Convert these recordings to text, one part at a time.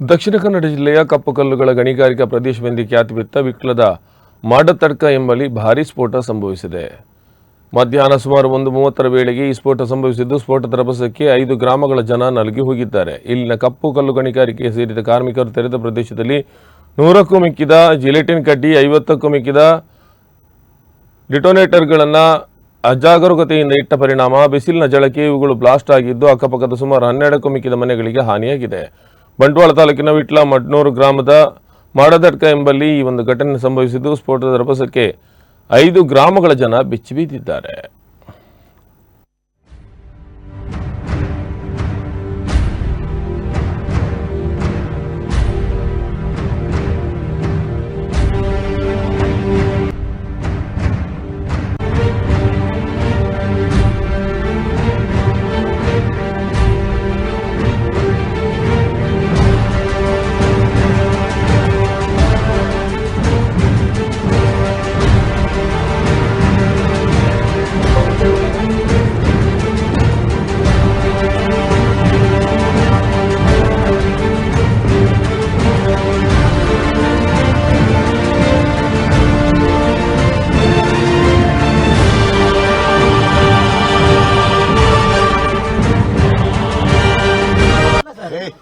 ದಕ್ಷಿಣ ಕನ್ನಡ ಜಿಲ್ಲೆಯ ಕಪ್ಪುಕಲ್ಲುಗಳ ಗಣಿಗಾರಿಕಾ ಪ್ರದೇಶವೆಂದೇ ಖ್ಯಾತಿವಿತ್ತ ವಿಕ್ಲದ ಮಾಡತಡ್ಕ ಎಂಬಲ್ಲಿ ಭಾರೀ ಸ್ಫೋಟ ಸಂಭವಿಸಿದೆ. ಮಧ್ಯಾಹ್ನ ಸುಮಾರು ಒಂದು ಮೂವತ್ತರ ವೇಳೆಗೆ ಈ ಸ್ಫೋಟ ಸಂಭವಿಸಿದ್ದು, ಸ್ಫೋಟದ ರಭಸಕ್ಕೆ ಐದು ಗ್ರಾಮಗಳ ಜನ ನಲುಗಿ ಹೋಗಿದ್ದಾರೆ. ಇಲ್ಲಿನ ಕಪ್ಪು ಕಲ್ಲು ಗಣಿಗಾರಿಕೆ ಸೇರಿದ ಕಾರ್ಮಿಕರು ತೆರೆದ ಪ್ರದೇಶದಲ್ಲಿ ನೂರಕ್ಕೂ ಮಿಕ್ಕಿದ ಜಿಲೆಟಿನ್ ಕಡ್ಡಿ, ಐವತ್ತಕ್ಕೂ ಮಿಕ್ಕಿದ ಡಿಟೋನೇಟರ್ಗಳನ್ನು ಅಜಾಗರೂಕತೆಯಿಂದ ಇಟ್ಟ ಪರಿಣಾಮ. ಬಿಸಿಲಿನ ಜಳಕ್ಕೆ ಇವುಗಳು ಬ್ಲಾಸ್ಟ್ ಆಗಿದ್ದು, ಅಕ್ಕಪಕ್ಕದ ಸುಮಾರು ಹನ್ನೆರಡಕ್ಕೂ ಮಿಕ್ಕಿದ ಮನೆಗಳಿಗೆ ಹಾನಿಯಾಗಿದೆ. ಬಂಟ್ವಾಳ ತಾಲೂಕಿನ ವಿಟ್ಲ ಮಡ್ನೂರು ಗ್ರಾಮದ ಮಾಡದಡ್ಕ ಎಂಬಲ್ಲಿ ಈ ಒಂದು ಘಟನೆ ಸಂಭವಿಸಿದ್ದು ಸ್ಫೋಟದ ರಭಸಕ್ಕೆ ಐದು ಗ್ರಾಮಗಳ ಜನ ಬೆಚ್ಚಿ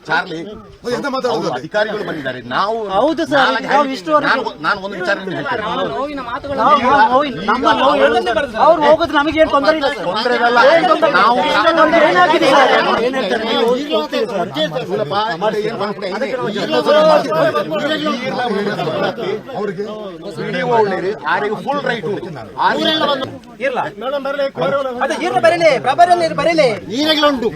ಚಾರ್ಲಿ ಎಂತ ಮಾತಾಡೋದು? ಅವ್ರು ಅಧಿಕಾರಿಗಳು ಬಂದಿದ್ದಾರೆ ನಾವು ಹೌದು ಸರ್, ನಾಲ್ಕು ನಾವು ಹೇಳ್ತೀವಿ. ಇಷ್ಟುವರೆಗೂ- ನಾನು- ನಾನು ಒಂದು ವಿಚಾರ ನಿಮ್ಗೆ ಹೇಳ್ತೇನೆ. ನಾವು- ನಾವು ಹೋಗಿ- ನಮ್ಮ ನೋವು ಹೇಳೋದೇ ಬರ್ತದೆ. ಅವ್ರು ಹೋಗೋದು ನಮಗೆ ಏನು ತೊಂದರೆ ಇಲ್ಲ ಸರ್. ತೊಂದ್ರೆ ಇರಲ್ಲ. ಇಲ್ಲ. ನಾವು- ಇಷ್ಟೊಂದು ಏನಾಗಿದೆ ಸರ್? ಏನ್ ಹೇಳ್ತಾರೆ ನೀವು? ಇಲ್ಲಪ್ಪ, ಏನ್ ಮಾಡ್ಬಿಟ್ಟೆ? ಅವ್ರಿಗೆ ವಿಡಿಯೋ ಒಳ್ಳೆಯದು ಆರಿಗೆ ಫುಲ್ ರೈಟ್ ಉಂಟು ಆರಿಗೆ ಇರ್ಲ ಅದು ಇರ್ಲ ಬರೀಲಿ ಪ್ರಭಾರಲ್ಲಿ ಬರೀಲಿ ನೀರೆಲ್ಲ ಉಂಟು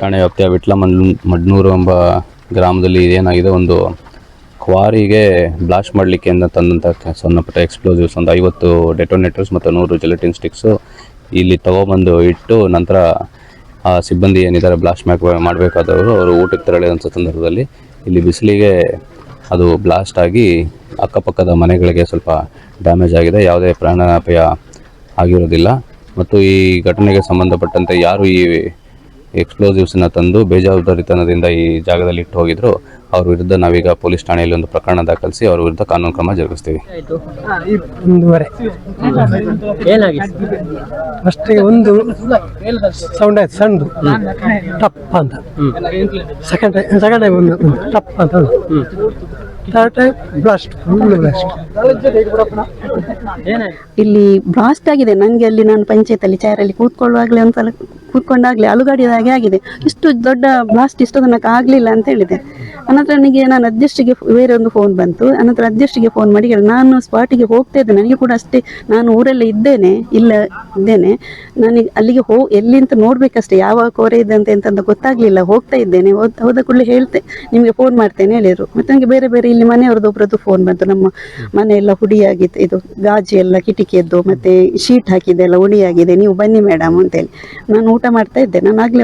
ಠಾಣೆ ವ್ಯಾಪ್ತಿಯ ವಿಟ್ಲ ಮಡ್ ಮಡ್ನೂರು ಎಂಬ ಗ್ರಾಮದಲ್ಲಿ ಏನಾಗಿದೆ ಒಂದು ಕ್ವಾರಿಗೆ ಬ್ಲಾಸ್ಟ್ ಮಾಡಲಿಕ್ಕೆ ಅಂತ ತಂದಂಥ ಸಣ್ಣಪುಟ್ಟ ಸಣ್ಣ ಪುಟ್ಟ ಎಕ್ಸ್ಪ್ಲೋಸಿವ್ಸ್ ಒಂದು ಐವತ್ತು ಡೆಟೋನೇಟರ್ಸ್ ಮತ್ತು ನೂರು ಜೆಲೆಟಿನ್ ಸ್ಟಿಕ್ಸು ಇಲ್ಲಿ ತಗೊಬಂದು ಇಟ್ಟು ನಂತರ ಆ ಸಿಬ್ಬಂದಿ ಏನಿದ್ದಾರೆ ಬ್ಲಾಸ್ಟ್ ಮ್ಯಾಕ್ ಮಾಡಬೇಕಾದವರು ಅವರು ಊಟಕ್ಕೆ ತೆರಳಿದಂಥ ಸಂದರ್ಭದಲ್ಲಿ ಇಲ್ಲಿ ಬಿಸಿಲಿಗೆ ಅದು ಬ್ಲಾಸ್ಟ್ ಆಗಿ ಅಕ್ಕಪಕ್ಕದ ಮನೆಗಳಿಗೆ ಸ್ವಲ್ಪ ಡ್ಯಾಮೇಜ್ ಆಗಿದೆ. ಯಾವುದೇ ಪ್ರಾಣಾಪಾಯ ಆಗಿರೋದಿಲ್ಲ. ಮತ್ತು ಈ ಘಟನೆಗೆ ಸಂಬಂಧಪಟ್ಟಂತೆ ಯಾರು ಈ ಎಕ್ಸ್ಪ್ಲೋಸಿವ್ಸನ್ನ ತಂದು ಬೇಜವಾಬ್ದಾರಿತನದಿಂದ ಈ ಜಾಗದಲ್ಲಿ ಇಟ್ಟು ಹೋಗಿದ್ರು ಅವ್ರ ವಿರುದ್ಧ ನಾವೀಗ ಪೊಲೀಸ್ ಠಾಣೆಯಲ್ಲಿ ಒಂದು ಪ್ರಕರಣ ದಾಖಲಿಸಿ ಅವ್ರ ವಿರುದ್ಧ ಕಾನೂನು ಕ್ರಮ ಜರುಗಿಸ್ತೀವಿ. ಅಷ್ಟೇ ಒಂದು ಸೌಂಡ್ ಆಯ್ತು ಸಣ್ಣದು. ಟಪ್ ಅಂತ. ಸೆಕೆಂಡ್ ಟೈಮ್ ಸೆಕೆಂಡ್ ಟೈಮ್ ಒಂದು ಒಂದು ಟಪ್ ಅಂತ ಥರ್ಡ್ ಟೈಮ್ ಬ್ಲಾಸ್ಟ್ ಬ್ಲಾಸ್ಟ್ ಇಲ್ಲಿ ಬ್ಲಾಸ್ಟ್ ಆಗಿದೆ. ನನಗೆ ಅಲ್ಲಿ ನಾನು ಪಂಚಾಯತಲ್ಲಿ ಚೇರಲ್ಲಿ ಕೂತ್ಕೊಳ್ಳುವಾಗಲೇ ಒಂದ್ಸಲ ಕೂತ್ಕೊಂಡಾಗಲೇ ಅಲುಗಾಡಿದ ಹಾಗೆ ಆಗಿದೆ. ಇಷ್ಟು ದೊಡ್ಡ ಬ್ಲಾಸ್ಟ್ ಇಷ್ಟು ತನಕ ಆಗಲಿಲ್ಲ ಅಂತ ಹೇಳಿದೆ. ಅನಂತರ ನನಗೆ ನಾನು ಅಧ್ಯಕ್ಷರಿಗೆ ಬೇರೆ ಒಂದು ಫೋನ್ ಬಂತು. ಅನಂತರ ಅಧ್ಯಕ್ಷರಿಗೆ ಫೋನ್ ಮಾಡಿ ಹೇಳಿ ನಾನು ಸ್ಪಾಟಿಗೆ ಹೋಗ್ತಾ ಇದ್ದೆ ನನಗೆ ಕೂಡ ಅಷ್ಟೇ, ನಾನು ಊರಲ್ಲೇ ಇದ್ದೇನೆ, ಇಲ್ಲ ಇದ್ದೇನೆ. ನನಗೆ ಅಲ್ಲಿಗೆ ಹೋ ಎಲ್ಲಿ ಅಂತ ನೋಡ್ಬೇಕಷ್ಟೇ ಯಾವ ಕೋರೆ ಇದೆ ಅಂತ ಎಂತ ಗೊತ್ತಾಗ್ಲಿಲ್ಲ. ಹೋಗ್ತಾ ಇದ್ದೇನೆ. ಹೋದ ಹೋದ ಕೂಡಲೇ ಹೇಳ್ತೆ, ನಿಮಗೆ ಫೋನ್ ಮಾಡ್ತೇನೆ ಹೇಳಿದ್ರು. ಮತ್ತೆ ನನಗೆ ಬೇರೆ ಬೇರೆ ಇಲ್ಲಿ ಮನೆಯವ್ರದ್ದು ಒಬ್ಬರದ್ದು ಫೋನ್ ಬಂತು. ನಮ್ಮ ಮನೆ ಎಲ್ಲ ಹುಡಿಯಾಗಿತ್ತು ಇದು ಗಾಜಿ ಎಲ್ಲ ಕಿಟಕಿಯದ್ದು, ಮತ್ತೆ ಶೀಟ್ ಹಾಕಿದೆ, ಎಲ್ಲ ಹುಡಿಯಾಗಿದೆ. ನೀವು ಬನ್ನಿ ಮೇಡಮ್ ಅಂತೇಳಿ. ನಾನು ಊಟ ಮಾಡ್ತಾ ಇದ್ದೆ. ನಾನು ಆಗ್ಲೇ